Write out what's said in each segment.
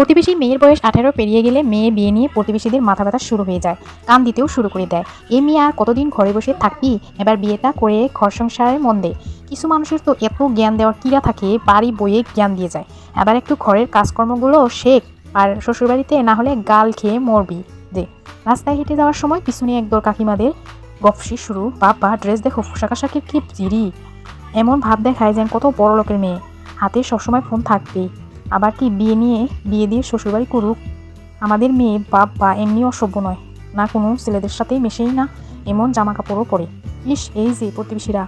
প্রতিবেশী মেয়ের বয়স আঠেরো, পেরিয়ে গেলে মেয়ে বিয়ে নিয়ে প্রতিবেশীদের মাথা ব্যথা শুরু হয়ে যায়, কান দিতেও শুরু করে দেয়। এই মেয়ে আর কতদিন ঘরে বসে থাকবি? এবার বিয়েটা করে ঘর সংসারে মন দে। কিছু মানুষের তো এত জ্ঞান দেওয়ার কিরা থাকে, বাড়ি বইয়ে জ্ঞান দিয়ে যায়। এবার একটু ঘরের কাজকর্মগুলো শেখ আর শ্বশুরবাড়িতে না হলে গাল খেয়ে মরবি দে। রাস্তায় হেঁটে যাওয়ার সময় পিছনে একদল কাকিমাদের গফসি শুরু। বাবা, ড্রেস দেখো পোশাকাশাকের কি জিরি এমন ভাব দেখায় যেন কত বড় লোকের মেয়ে। হাতে সবসময় ফোন থাকবেই। আবার কি বিয়ে নিয়ে বিয়ে দিয়ে শ্বশুরবাড়ি করুক? আমাদের মেয়ে বাপ বা এমনি অসভ্য নয়। না কোনো ছেলেদের সাথেই মেশেই না এমন জামা কাপড়ও পরে। ইস, এই যে প্রতিবেশীরা।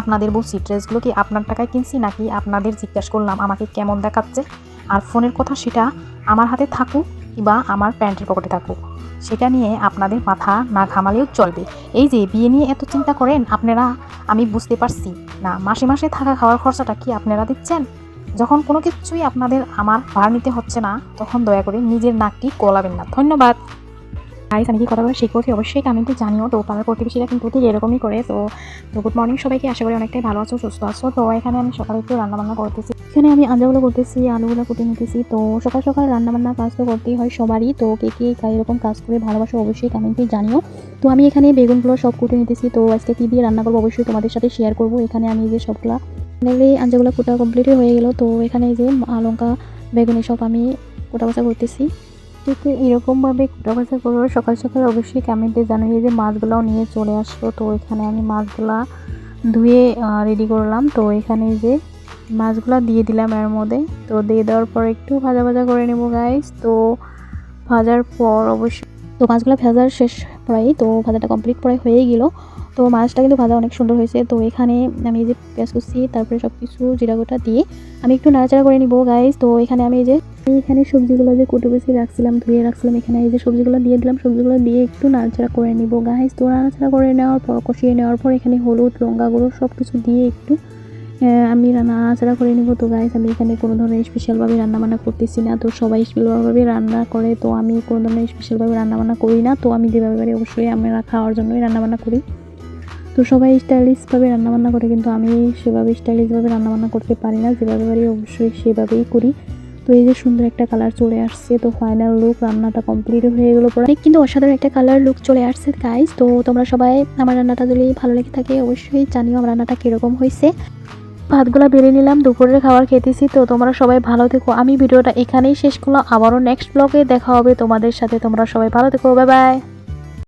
আপনাদের বলছি, ড্রেসগুলো কি আপনার টাকায় কিনছি নাকি আপনাদের জিজ্ঞাসা করলাম, আমাকে কেমন দেখাচ্ছে? আর ফোনের কথা সেটা আমার হাতে থাকুক কিংবা আমার প্যান্টের পকেটে থাকুক, সেটা নিয়ে আপনাদের মাথা না ঘামালেও চলবে। এই যে বিয়ে নিয়ে এত চিন্তা করেন, আপনারা, আমি বুঝতে পারছি। না, মাসে মাসে থাকা খাওয়ার খরচাটা কি আপনারা দিচ্ছেন? যখন কোনো কিছুই আপনাদের আমার ভার নিতে হচ্ছে না, তখন দয়া করে নিজের নাকটি কোলাবেন না। ধন্যবাদ। গাইস আমি কি কথা বলে শিখব অবশ্যই কমেন্টে জানিও। তো পাড়ার প্রতিবেশীরা কিন্তু ঠিক এরকমই করে। তো তো গুড মর্নিং সবাইকে। আশা করি অনেকটাই ভালো আছো, সুস্থ আছো। তো এখানে আমি সকালে একটু রান্নাবান্না করতেছি। এখানে আমি আঞ্জাগুলো করতেছি, আলুগুলো কুটে নিতেছি। তো সকাল সকাল রান্নাবান্না কাজ তো করতেই হয় সবারই। তো কে কে এরকম কাজ করে ভালোবাসো অবশ্যই কমেন্টে জানিও। তো আমি এখানে বেগুনগুলো সব কুটে নিতেছি। তো আজকে কী দিয়ে রান্না করব অবশ্যই তোমাদের সাথে শেয়ার করব। এখানে আমি যে সবগুলা ফাইনালি আঞ্জাগুলো কুটা কমপ্লিট হয়ে গেল। তো এখানে যে লঙ্কা, বেগুন সব আমি কোটা বাছা করতেছি। ঠিক এরকমভাবে কোটা বাছা করব সকাল সকাল অবশ্যই কমেন্টে জানাই যে মাছগুলোও নিয়ে চলে আসলো। তো এখানে আমি মাছগুলা ধুয়ে রেডি করলাম। তো এখানে যে মাছগুলো দিয়ে দিলাম এর মধ্যে। তো দিয়ে দেওয়ার পর একটু ভাজা ভাজা করে নেব গাইস তো ভাজার পর অবশ্যই তো মাছগুলো ভাজার শেষ প্রায় তো ভাজাটা কমপ্লিট প্রায় হয়ে গেল। তো মাছটা কিন্তু ভাজা অনেক সুন্দর হয়েছে। তো এখানে আমি এই যে পেঁয়াজ কুচি, তারপরে সব কিছু জিরা গোটা দিয়ে আমি একটু নাড়াচাড়া করে নিবো গাইজ তো এখানে আমি এই যে এখানে সবজিগুলো যে কুটে বেশি রাখছিলাম, ধুয়ে রাখছিলাম, এখানে এই যে সবজিগুলো দিয়ে দিলাম, সবজিগুলো দিয়ে একটু নাড়াচাড়া করে নিবো গাইজ তো নাড়াচাড়া করে নেওয়ার পর, কষিয়ে নেওয়ার পর এখানে হলুদ লঙ্কা গুঁড়ো সব কিছু দিয়ে একটু আহ, আমি নাড়াচাড়া করে নিব। তো গাইস আমি এখানে কোনো ধরনের স্পেশালভাবে রান্না বান্না করতেছি না। তো সবাই স্পেশালভাবে রান্না করে। তো আমি কোনো ধরনের স্পেশালভাবে রান্না বান্না করি না। তো আমি যেভাবে পারি অবশ্যই আমরা খাওয়ার জন্যই রান্নাবান্না করি। তো সবাই স্টাইলিশভাবে রান্নাবান্না করে। কিন্তু আমি সেভাবে স্টাইলিশভাবে রান্নাবান্না করতে পারি না। যেভাবে পারি অবশ্যই সেভাবেই করি। তো এই যে সুন্দর একটা কালার চলে আসছে। তো ফাইনাল লুক রান্নাটা কমপ্লিট হয়ে গেলো পরে। কিন্তু অসাধারণ একটা কালার লুক চলে আসছে গাইস তো তোমরা সবাই আমার রান্নাটা যদি ভালো লেগে থাকে অবশ্যই জানিও আমার রান্নাটা কীরকম হয়েছে। ভাতগুলো বেড়ে নিলাম, দুপুরের খাবার খেতেছি তো, তোমরা সবাই ভালো থেকো। আমি ভিডিওটা এখানেই শেষ করলাম, আবারও নেক্সট ব্লগে দেখা হবে তোমাদের সাথে, তোমরা সবাই ভালো থেকো বাই বাই